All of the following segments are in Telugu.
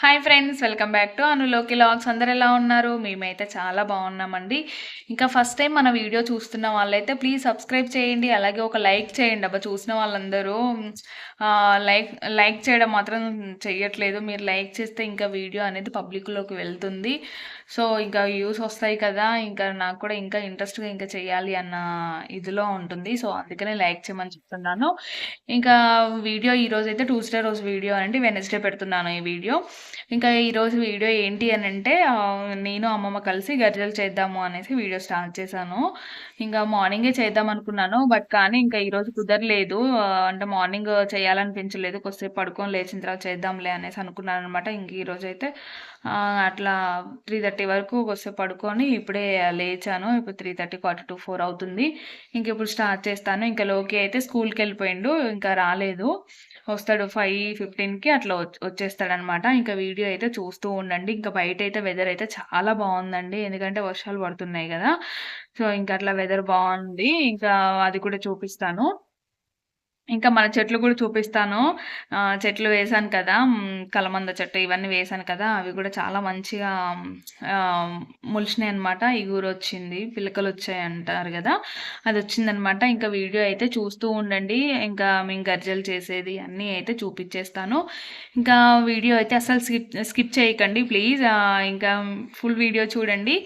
Hi friends welcome back to అనులోకి logs. అందరు ఎలా ఉన్నారు? మేమైతే చాలా బాగున్నామండి. ఇంకా ఫస్ట్ టైం మన వీడియో చూస్తున్న వాళ్ళైతే ప్లీజ్ సబ్స్క్రైబ్ చేయండి. అలాగే ఒక లైక్ చేయండి. అబ్బా చూసిన వాళ్ళందరూ లైక్ లైక్ చేయడం మాత్రం చేయట్లేదు మీరు లైక్ చేస్తే ఇంకా వీడియో అనేది పబ్లిక్లోకి వెళ్తుంది. సో ఇంకా వ్యూస్ వస్తాయి కదా ఇంకా నాకు కూడా ఇంకా ఇంట్రెస్ట్గా ఇంకా చేయాలి అన్న ఇదిలో ఉంటుంది. సో అందుకనే లైక్ చేయమని చెప్తున్నాను. ఇంకా వీడియో ఈరోజు అయితే ట్యూస్డే రోజు వీడియో అంటే వెనస్డే పెడుతున్నాను ఈ వీడియో. ఇంకా ఈరోజు వీడియో ఏంటి అని అంటే నేను అమ్మమ్మ కలిసి గర్జలు చేద్దాము అనేసి వీడియో స్టార్ట్ చేశాను. ఇంకా మార్నింగే చేద్దాం అనుకున్నాను. బట్ కానీ ఇంకా ఈరోజు కుదరలేదు. అంటే మార్నింగ్ చేయాలనిపించలేదు. కొద్దిసేపు పడుకొని లేచిన తర్వాత చేద్దాంలే అనేసి అనుకున్నాను అనమాట ఇంక ఈరోజు అయితే అట్లా త్రీ థర్టీ వరకు కొద్దిసేపు పడుకొని ఇప్పుడే లేచాను. ఇప్పుడు three thirty quarter to four అవుతుంది. ఇంక ఇప్పుడు స్టార్ట్ చేస్తాను. ఇంకా లోకి అయితే స్కూల్కి వెళ్ళిపోయిండు. ఇంకా రాలేదు. వస్తాడు ఫైవ్ ఫిఫ్టీన్కి అట్లా వచ్చేస్తాడనమాట. ఇంకా వీడియో అయితే చూస్తూ ఉండండి. ఇంకా బయట అయితే వెదర్ అయితే చాలా బాగుందండి. ఎందుకంటే వర్షాలు పడుతున్నాయి కదా. సో ఇంకా అట్లా వెదర్ బాగుంది. ఇంకా అది కూడా చూపిస్తాను. ఇంకా మన చెట్లు కూడా చూపిస్తాను. చెట్లు వేశాను కదా కలమంద చెట్టు ఇవన్నీ వేశాను కదా అవి కూడా చాలా మంచిగా ములిచినాయి మొలిచినాయి అనమాట ఇగురు వచ్చింది పిలకలు వచ్చాయి అంటారు కదా అది వచ్చిందనమాట ఇంకా వీడియో అయితే చూస్తూ ఉండండి. ఇంకా మేము గర్జలు చేసేది అన్నీ అయితే చూపించేస్తాను. ఇంకా వీడియో అయితే అసలు స్కిప్ స్కిప్ చేయకండి ప్లీజ్. ఇంకా ఫుల్ వీడియో చూడండి.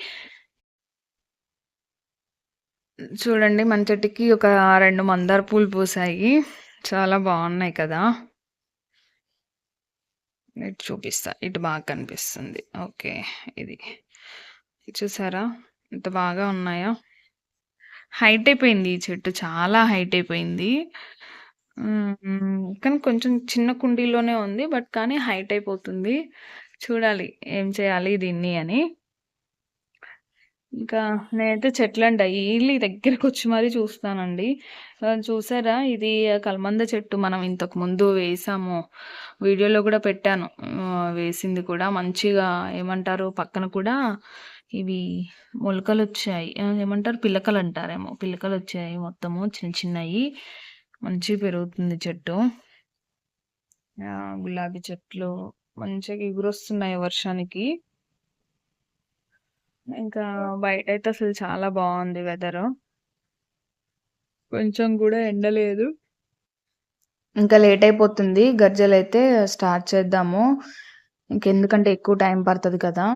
చూడండి మన చెట్టుకి ఒక రెండు మందార పూలు పూసాయి. చాలా బాగున్నాయి కదా. ఇటు చూపిస్తా ఇటు బాగా కనిపిస్తుంది. ఓకే ఇది. చూసారా? ఇంత బాగా ఉన్నాయా? హైట్ అయిపోయింది ఈ చెట్టు చాలా హైట్ అయిపోయింది. కానీ కొంచెం చిన్న కుండీలోనే ఉంది బట్ కానీ హైట్ అయిపోతుంది. చూడాలి ఏం చేయాలి దీన్ని అని. ఇంకా నేనైతే చెట్లండి. డైలీ దగ్గరకు వచ్చి మరీ చూస్తానండి. చూసారా? ఇది కల్మంద చెట్టు మనం ఇంతకు ముందు వేసాము. వీడియోలో కూడా పెట్టాను. వేసింది కూడా మంచిగా ఏమంటారు? పక్కన కూడా ఇవి మొలకలు వచ్చాయి. ఏమంటారు? పిలకలు అంటారేమో. పిలకలు వచ్చాయి మొత్తము. చిన్న చిన్నవి మంచిగా పెరుగుతుంది చెట్టు. గులాబీ చెట్లు మంచిగా ఎగురొస్తున్నాయి వర్షానికి. ఇంకా బయట అయితే అసలు చాలా బాగుంది వెదర్. కొంచెం కూడా ఎండ లేదు. ఇంకా లేట్ అయిపోతుంది గర్జలు అయితే స్టార్ట్ చేద్దాము. ఇంకెందుకంటే ఎక్కువ టైం పడుతుంది కదా.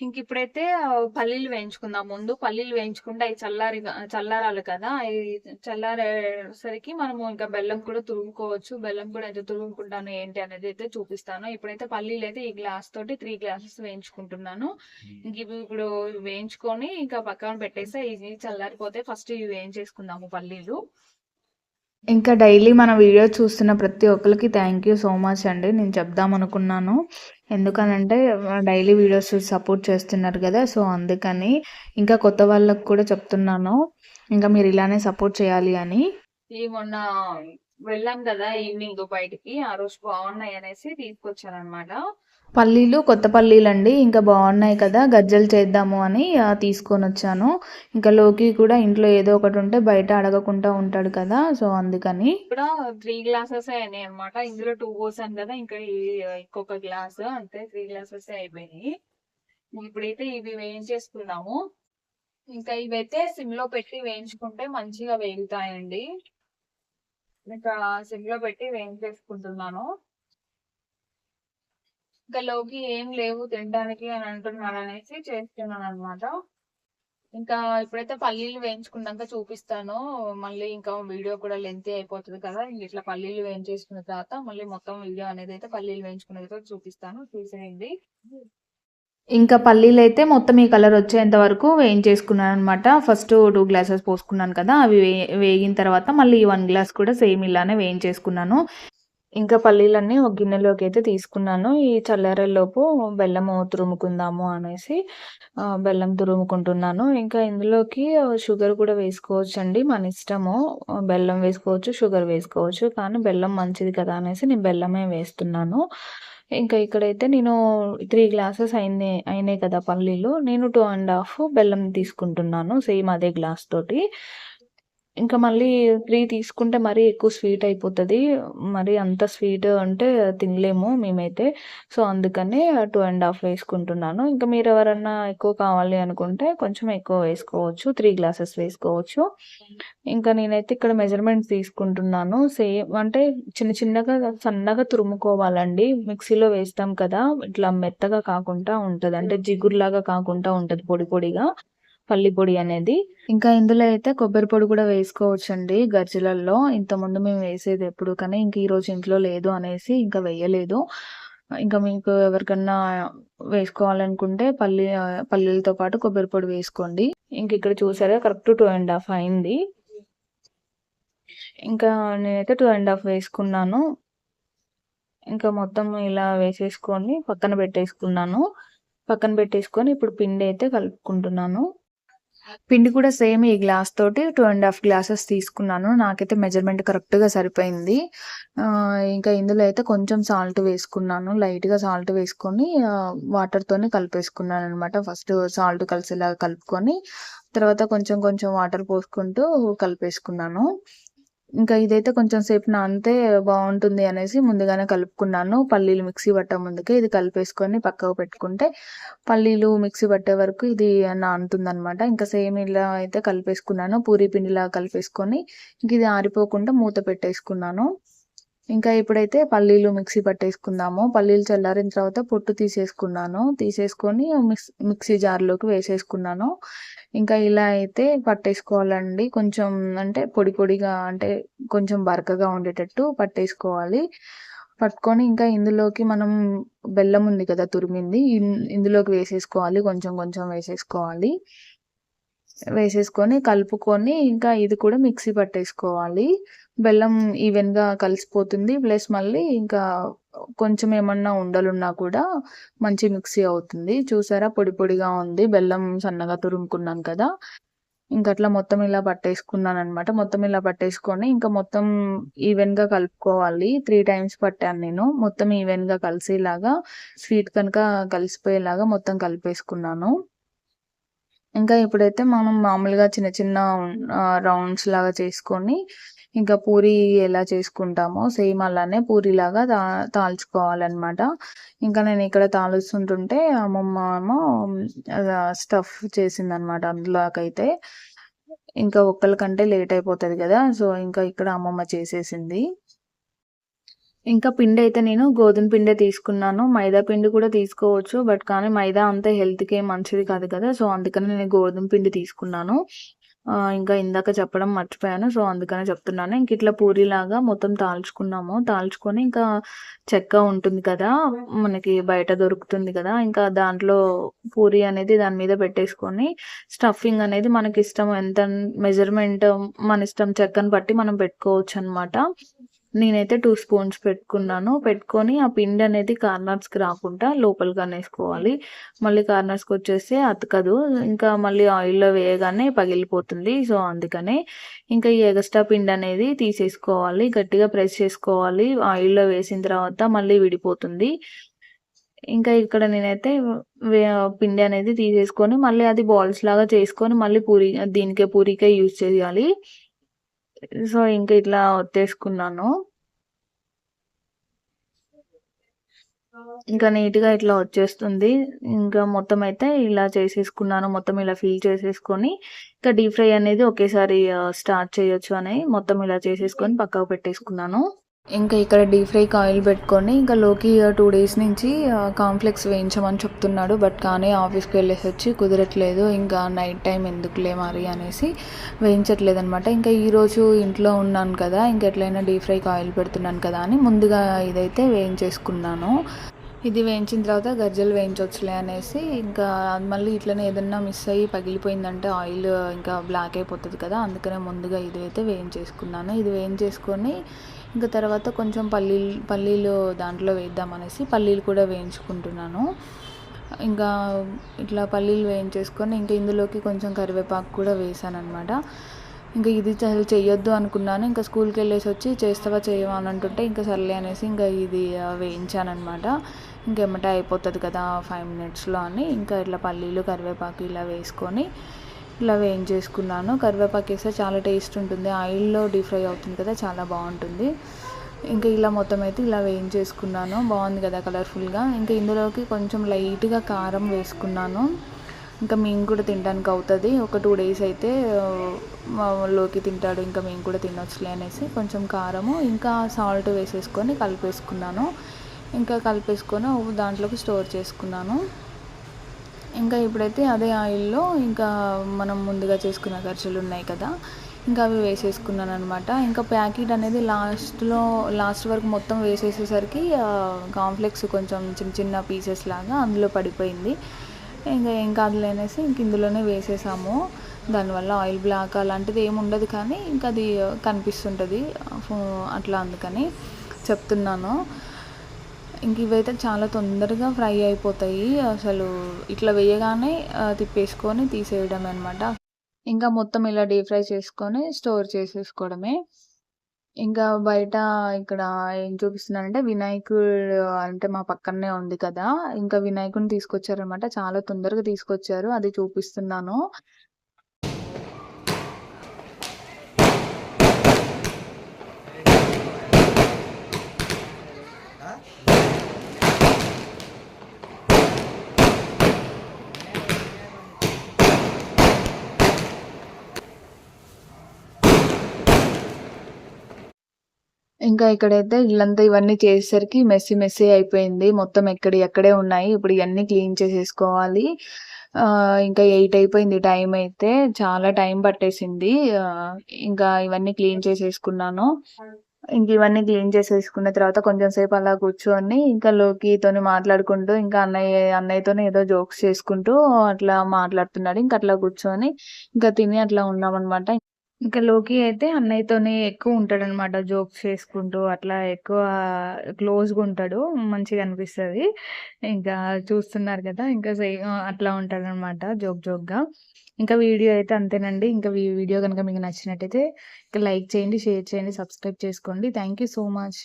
ఇంక ఇప్పుడైతే పల్లీలు వేయించుకుందాం. ముందు పల్లీలు వేయించుకుంటే అవి చల్లారి చల్లారాలి కదా. అవి చల్లారేసరికి మనము ఇంకా బెల్లం కూడా తురుముకోవచ్చు. బెల్లం కూడా ఎంత తురుముకుంటాను ఏంటి అనేది అయితే చూపిస్తాను. ఇప్పుడైతే పల్లీలు అయితే ఈ గ్లాస్ తోటి త్రీ గ్లాసెస్ వేయించుకుంటున్నాను. ఇంక ఇప్పుడు వేయించుకొని ఇంకా పక్కన పెట్టేస్తే ఇది చల్లారిపోతే ఫస్ట్ ఇవి వేయించేసుకుందాము పల్లీలు. ఇంకా డైలీ మన వీడియో చూస్తున్న ప్రతి ఒక్కరికి థ్యాంక్ యూ సో మచ్ అండి. నేను చెప్దాం అనుకున్నాను. ఎందుకనంటే డైలీ వీడియోస్ చూసి సపోర్ట్ చేస్తున్నారు కదా సో అందుకని ఇంకా కొత్త వాళ్ళకు కూడా చెప్తున్నాను. ఇంకా మీరు ఇలానే సపోర్ట్ చేయాలి అని. మొన్న వెళ్ళాం కదా ఈవినింగ్ బయటికి. ఆ రోజు బాగున్నాయి అనేసి తీసుకొచ్చాను అనమాట పల్లీలు కొత్త పల్లీలు అండి ఇంకా బాగున్నాయి కదా గజ్జలు చేద్దాము అని తీసుకొని వచ్చాను. ఇంకా లోకి కూడా ఇంట్లో ఏదో ఒకటి ఉంటే బయట అడగకుండా ఉంటాడు కదా సో అందుకని. ఇప్పుడు త్రీ గ్లాసెస్ అయినాయి అనమాట ఇందులో టూ పోసాను కదా ఇంకా ఇంకొక గ్లాస్ అంతే త్రీ గ్లాసెస్ అయిపోయినాయి. ఇప్పుడైతే ఇవి వేయించేసుకున్నాము ఇంకా ఇవైతే సిమ్లో పెట్టి వేయించుకుంటే మంచిగా వేగుతాయండి. ఇంకా సిమ్లో పెట్టి వేయించేసుకుంటున్నాను. ఇంకా లోకి ఏం లేవు తినడానికి అని అంటున్నాను అనేసి చేస్తున్నాను అనమాట ఇంకా ఇప్పుడైతే పల్లీలు వేయించుకున్నాక చూపిస్తాను. మళ్ళీ ఇంకా వీడియో కూడా లెంత్ అయిపోతుంది కదా ఇంక ఇట్లా పల్లీలు వేయించేసుకున్న తర్వాత మళ్ళీ మొత్తం వీడియో అనేది అయితే పల్లీలు వేయించుకున్న తర్వాత చూపిస్తాను. చూసేయండి. ఇంకా పల్లీలు అయితే మొత్తం ఈ కలర్ వచ్చేంత వరకు వేయించేసుకున్నాను అనమాట ఫస్ట్ టూ గ్లాసెస్ పోసుకున్నాను కదా అవి వే వేగిన తర్వాత మళ్ళీ వన్ గ్లాస్ కూడా సేమ్ ఇలానే వేయించేసుకున్నాను. ఇంకా పల్లీలన్నీ ఒక గిన్నెలోకి అయితే తీసుకున్నాను. ఈ చల్లారేలోపు బెల్లము తురుముకుందాము అనేసి బెల్లం తురుముకుంటున్నాను. ఇంకా ఇందులోకి షుగర్ కూడా వేసుకోవచ్చండి. మన ఇష్టము. బెల్లం వేసుకోవచ్చు షుగర్ వేసుకోవచ్చు. కానీ బెల్లం మంచిది కదా అనేసి నేను బెల్లమే వేస్తున్నాను. ఇంకా ఇక్కడైతే నేను త్రీ గ్లాసెస్ అయినాయి అయినాయి కదా పల్లీలు. నేను టూ అండ్ హాఫ్ బెల్లం తీసుకుంటున్నాను సేమ్ అదే గ్లాస్ తోటి. ఇంకా మళ్ళీ 3 తీసుకుంటే మరీ ఎక్కువ స్వీట్ అయిపోతది. మరి అంత స్వీట్ అంటే తినలేము మేమైతే. సో, అందుకని 2 ½ వేసుకుంటున్నాను. ఇంకా మీరెవరన్నా ఎక్కువ కావాలి అనుకుంటే కొంచెం ఎక్కువ వేసుకోవచ్చు. 3 గ్లాసెస్ వేసుకోవచ్చు. ఇంకా నేనైతే ఇక్కడ మెజర్‌మెంట్స్ తీసుకుంటున్నాను. సేమ్ అంటే చిన్న చిన్నగా సన్నగా తురుముకోవాలండి. మిక్సీలో వేస్తాం కదా! ఇట్లా మెత్తగా కాకుండా ఉంటది. అంటే జిగురులాగా కాకుండా ఉంటది పొడి పొడిగా. పల్లి పొడి అనేది. ఇంకా ఇందులో అయితే కొబ్బరి పొడి కూడా వేసుకోవచ్చండి ఇంత ఇంతకుముందు మేము వేసేది ఎప్పుడు కానీ ఇంక ఈరోజు ఇంట్లో లేదు అనేసి ఇంకా వేయలేదు. ఇంకా మీకు ఎవరికన్నా వేసుకోవాలనుకుంటే పల్లి పల్లీలతో పాటు కొబ్బరి పొడి వేసుకోండి. ఇంక ఇక్కడ చూసారా కరెక్ట్ టూ అండ్ హాఫ్ అయింది. ఇంకా నేనైతే టూ అండ్ హాఫ్ వేసుకున్నాను. ఇంకా మొత్తం ఇలా వేసేసుకొని పక్కన పెట్టేసుకున్నాను. పక్కన పెట్టేసుకొని ఇప్పుడు పిండి అయితే కలుపుకుంటున్నాను. పిండి కూడా సేమ్ ఈ గ్లాస్ తోటి టూ అండ్ హాఫ్ గ్లాసెస్ తీసుకున్నాను. నాకైతే మెజర్‌మెంట్ కరెక్ట్‌గా సరిపోయింది. ఇంకా ఇందులో అయితే కొంచెం సాల్ట్ వేసుకున్నాను. లైట్‌గా సాల్ట్ వేసుకొని వాటర్తోనే కలిపేసుకున్నాను అనమాట ఫస్ట్ సాల్ట్ కలిసేలాగా కలుపుకొని తర్వాత కొంచెం కొంచెం వాటర్ పోసుకుంటూ కలిపేసుకున్నాను. ఇంకా ఇదైతే కొంచెం సేపు నానితే బాగుంటుంది అనేసి ముందుగానే కలుపుకున్నాను. పల్లీలు మిక్సీ పట్టే ముందుకే ఇది కలిపేసుకొని పక్కకు పెట్టుకుంటే పల్లీలు మిక్సీ పట్టే వరకు ఇది నానుతుందనమాట. ఇంకా సేమ్ ఇలా అయితే కలిపేసుకున్నాను. పూరీ పిండిలా కలిపేసుకొని ఇంక ఇది ఆరిపోకుండా మూత పెట్టేసుకున్నాను. ఇంకా ఇప్పుడైతే పల్లీలు మిక్సీ పట్టేసుకుందాము. పల్లీలు చల్లారిన తర్వాత పొట్టు తీసేసుకున్నాను. తీసేసుకొని మిక్స్ మిక్సీ జార్‌లోకి వేసేసుకున్నాను. ఇంకా ఇలా అయితే పట్టేసుకోవాలండి. కొంచెం అంటే పొడి పొడిగా అంటే కొంచెం బరకగా ఉండేటట్టు పట్టేసుకోవాలి. పట్టుకొని ఇంకా ఇందులోకి మనం బెల్లం ఉంది కదా తురిమింది. ఇందులోకి వేసేసుకోవాలి. కొంచెం కొంచెం వేసేసుకోవాలి. వేసేసుకొని కలుపుకొని ఇంకా ఇది కూడా మిక్సీ పట్టేసుకోవాలి. బెల్లం ఈవెన్‌గా కలిసిపోతుంది. ప్లస్ మళ్ళీ ఇంకా కొంచెం ఏమన్నా ఉండలున్నా కూడా మంచి మిక్సీ అవుతుంది. చూసారా పొడి పొడిగా ఉంది. బెల్లం సన్నగా తురుముకున్నాను కదా! ఇంక అట్లా మొత్తం ఇలా పట్టేసుకున్నాను అనమాట మొత్తం ఇలా పట్టేసుకొని ఇంకా మొత్తం ఈవెన్‌గా కలుపుకోవాలి. త్రీ టైమ్స్ పట్టాను నేను. మొత్తం ఈవెన్‌గా కలిసేలాగా స్వీట్ కనుక కలిసిపోయేలాగా మొత్తం కలిపేసుకున్నాను. ఇంకా ఇప్పుడైతే మనం మామూలుగా చిన్న చిన్న రౌండ్స్ లాగా చేసుకొని ఇంకా పూరి ఎలా చేసుకుంటామో సేమ్ అలానే పూరిలాగా తా తాల్చుకోవాలన్నమాట ఇంకా నేను ఇక్కడ తాలుస్తుంటుంటే అమ్మమ్మ ఏమో ఆహ్, స్టఫ్ చేసిందనమాట అందులోకైతే. ఇంకా ఒక్కరికంటే లేట్ అయిపోతుంది కదా! సో, ఇంకా ఇక్కడ అమ్మమ్మ చేసేసింది. ఇంకా పిండి అయితే నేను గోధుమ పిండే తీసుకున్నాను. మైదా పిండి కూడా తీసుకోవచ్చు. బట్ కానీ మైదా అంత హెల్త్‌కి మంచిది కాదు కదా! సో, అందుకని నేను గోధుమ పిండి తీసుకున్నాను. ఇంకా ఇందాక చెప్పడం మర్చిపోయాను. సో, అందుకనే చెప్తున్నాను. ఇంక ఇట్లా పూరిలాగా మొత్తం తాల్చుకున్నాము. తాల్చుకొని ఇంకా చెక్క ఉంటుంది కదా! మనకి బయట దొరుకుతుంది కదా! ఇంకా దాంట్లో పూరి అనేది దాని మీద పెట్టేసుకొని స్టఫింగ్ అనేది మనకి ఇష్టం ఎంత మెజర్‌మెంట్ మన ఇష్టం చెక్కను బట్టి మనం పెట్టుకోవచ్చు అనమాట నేనైతే టూ స్పూన్స్ పెట్టుకున్నాను. పెట్టుకొని ఆ పిండి అనేది కార్నర్స్‌కి రాకుండా లోపలికి అనేసుకోవాలి. మళ్ళీ కార్నర్స్కి వచ్చేస్తే అతకదు. ఇంకా మళ్ళీ ఆయిల్‌లో వేయగానే పగిలిపోతుంది. సో, అందుకనే ఇంకా ఈ ఎగస్ట్రా పిండి అనేది తీసేసుకోవాలి. గట్టిగా ప్రెస్ చేసుకోవాలి. ఆయిల్‌లో వేసిన తర్వాత మళ్ళీ విడిపోతుంది. ఇంకా ఇక్కడ నేనైతే వే పిండి అనేది తీసేసుకొని మళ్ళీ అది బాల్స్ లాగా చేసుకొని మళ్ళీ పూరి దీనికే పూరికే యూజ్ చేయాలి. సో, ఇంక ఇట్లా ఒత్తేసుకున్నాను. ఇంకా నీట్‌గా ఇట్లా వచ్చేస్తుంది. ఇంకా మొత్తం అయితే ఇలా చేసేసుకున్నాను. మొత్తం ఇలా ఫిల్ చేసేసుకొని ఇంకా డీప్ ఫ్రై అనేది ఒకేసారి స్టార్ట్ చేయొచ్చు అని మొత్తం ఇలా చేసేసుకొని పక్కకు పెట్టేసుకున్నాను. ఇంకా ఇక్కడ డీప్ ఫ్రైకి ఆయిల్ పెట్టుకొని ఇంకా లోకి టూ డేస్ నుంచి కాంప్లెక్స్ వేయించమని చెప్తున్నాడు. బట్ కానీ ఆఫీస్‌కి వెళ్ళేసి వచ్చి కుదరట్లేదు. ఇంకా నైట్ టైం ఎందుకులే మరి అనేసి వేయించట్లేదనమాట. ఇంకా ఈరోజు ఇంట్లో ఉన్నాను కదా! ఇంకా ఎట్లయినా డీప్ ఫ్రైకి ఆయిల్ పెడుతున్నాను కదా! అని ముందుగా ఇదైతే వేయించేసుకున్నాను. ఇది వేయించిన తర్వాత గజ్జలు వేయించవచ్చులే అనేసి ఇంకా మళ్ళీ ఇట్లనే ఏదన్నా మిస్ అయ్యి పగిలిపోయిందంటే ఆయిల్ ఇంకా బ్లాక్ అయిపోతుంది కదా! అందుకనే ముందుగా ఇది అయితే వేయించేసుకున్నాను. ఇది వేయించేసుకొని ఇంకా తర్వాత కొంచెం పల్లీలు పల్లీలు దాంట్లో వేద్దామనేసి పల్లీలు కూడా వేయించుకుంటున్నాను. ఇంకా ఇట్లా పల్లీలు వేయించేసుకొని ఇంకా ఇందులోకి కొంచెం కరివేపాకు కూడా వేసాననమాట. ఇంకా ఇది అసలు చేయొద్దు అనుకున్నాను. ఇంకా స్కూల్‌కి వెళ్ళేసి వచ్చి చేస్తావా చేయవా అని అంటుంటే ఇంకా సర్లే అనేసి ఇంకా ఇది వేయించానమాట ఇంకేమంటే అయిపోతుంది కదా! ఫైవ్ మినిట్స్‌లో అని ఇంకా ఇట్లా పల్లీలు, కరివేపాకు ఇలా వేసుకొని ఇలా వేయించేసుకున్నాను కరివేపాకు వేస్తే చాలా టేస్ట్ ఉంటుంది. ఆయిల్లో డీప్ ఫ్రై అవుతుంది కదా చాలా బాగుంటుంది. ఇంకా ఇలా మొత్తం అయితే ఇలా వేయించేసుకున్నాను బాగుంది కదా కలర్ఫుల్గా. ఇంకా ఇందులోకి కొంచెం లైట్గా కారం వేసుకున్నాను. ఇంకా మేము కూడా తినడానికి అవుతుంది. ఒక టూ డేస్ అయితే లోకి తింటాడు. ఇంకా మేము కూడా తినొచ్చులే అనేసి కొంచెం కారము ఇంకా సాల్ట్ వేసేసుకొని కలిపేసుకున్నాను. ఇంకా కలిపేసుకొని దాంట్లోకి స్టోర్ చేసుకున్నాను. ఇంకా ఇప్పుడైతే అదే ఆయిల్లో ఇంకా మనం ముందుగా చేసుకున్న ఖర్చులు ఉన్నాయి కదా ఇంకా అవి వేసేసుకున్నాను అనమాట ఇంకా ప్యాకెట్ అనేది లాస్ట్లో లాస్ట్ వరకు మొత్తం వేసేసేసరికి కాంప్లెక్స్ కొంచెం చిన్న చిన్న పీసెస్ లాగా అందులో పడిపోయింది. ఇంకా ఏం కాదులే అనేసి ఇంక ఇందులోనే వేసేసాము. దానివల్ల ఆయిల్ బ్లాక్ అలాంటిది ఏమి ఉండదు కానీ ఇంకా అది కనిపిస్తుంటుంది. ఫో- అట్లా అందుకని చెప్తున్నాను. ఇంక ఇవైతే చాలా తొందరగా ఫ్రై అయిపోతాయి. అసలు ఇట్లా వేయగానే తిప్పేసుకొని తీసేయడం అనమాట ఇంకా మొత్తం ఇలా డీప్ ఫ్రై చేసుకొని స్టోర్ చేసేసుకోవడమే. ఇంకా బయట ఇక్కడ ఏం చూపిస్తున్నానంటే వినాయకుడు అంటే మా పక్కనే ఉంది కదా. ఇంకా వినాయకుడిని తీసుకొచ్చారనమాట చాలా తొందరగా తీసుకొచ్చారు. అది చూపిస్తున్నాను. ఇంకా ఇక్కడైతే ఇల్లంతా ఇవన్నీ చేసేసరికి మెస్సీ మెస్సీ అయిపోయింది. మొత్తం ఎక్కడి ఎక్కడే ఉన్నాయి. ఇప్పుడు ఇవన్నీ క్లీన్ చేసేసుకోవాలి. ఇంకా ఎయిట్ అయిపోయింది టైం అయితే. చాలా టైం పట్టేసింది. ఇంకా ఇవన్నీ క్లీన్ చేసేసుకున్నాను. ఇంక ఇవన్నీ క్లీన్ చేసేసుకున్న తర్వాత కొంచెం సేపు అలా కూర్చొని ఇంకా లోకితోని మాట్లాడుకుంటూ ఇంకా అన్నయ్య అన్నయ్యతోనే ఏదో జోక్స్ చేసుకుంటూ అట్లా మాట్లాడుతున్నాడు. ఇంకా అట్లా కూర్చొని ఇంకా తిని అట్లా ఉన్నామన్నమాట ఇంకా లోకి అయితే అన్నయ్యతోనే ఎక్కువ ఉంటాడనమాట. జోక్స్ చేసుకుంటూ అట్లా ఎక్కువ క్లోజ్‌గా ఉంటాడు. మంచిగా అనిపిస్తుంది ఇంకా చూస్తున్నారు కదా! ఇంకా అట్లా అట్లా ఉంటాడనమాట జోక్ జోక్‌గా. ఇంకా వీడియో అయితే అంతేనండి. ఇంకా ఈ వీడియో కనుక మీకు నచ్చినట్టయితే లైక్ చేయండి, షేర్ చేయండి, సబ్స్క్రైబ్ చేసుకోండి. Thank you so much.